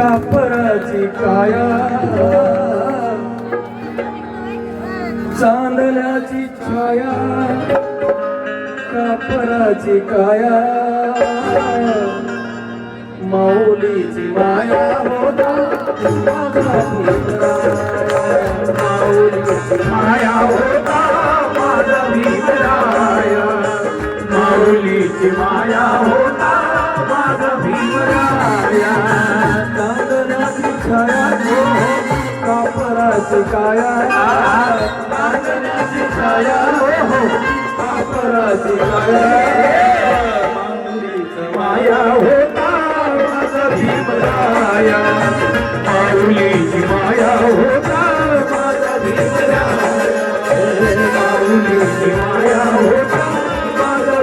कापराची काया चांदल्याची छाया. कापराची काया माऊलीची माया होता. माऊलीची माया होता. माझा भीमराया माऊलीची माया चांदण्याची छाया कापराची काया हो। कापराची काया माया होता माझा भीमराया। माऊलीची माया होता माझा भीमराया। माऊलीची माया होता माझा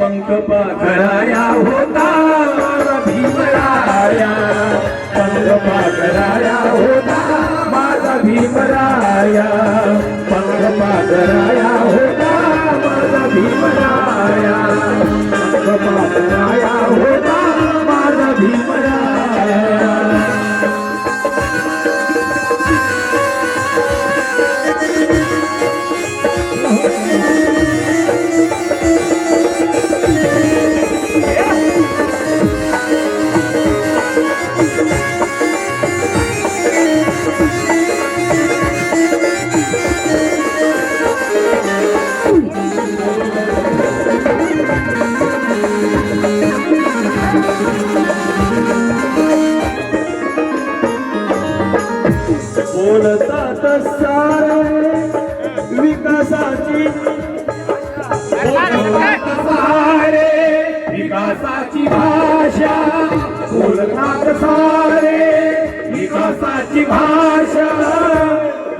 पंख पाखराया होता भीमराया. पंख पाखराया होता माझा भीमराया. पंख पाखराया होता माझा भीमराया. बोलतात सारे विकासाची. बोलतात सारे विकासाची भाषा. बोलतात सारे विकासाची भाषा.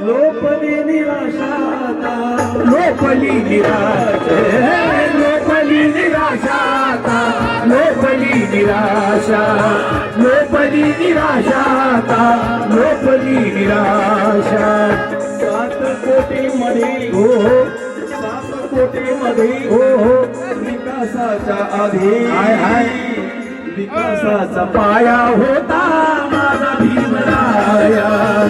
लोपली निराशा लोपली निराशा लोपली निराशा. लोपली निराशा लोपली निराशा लोपली निराशा. सात कोटी मध्ये हो हो. सात कोटी मध्ये हो हो. विकासाच्या आधी हाय हाय. विकासाचा पाया होता माझा भीमराया.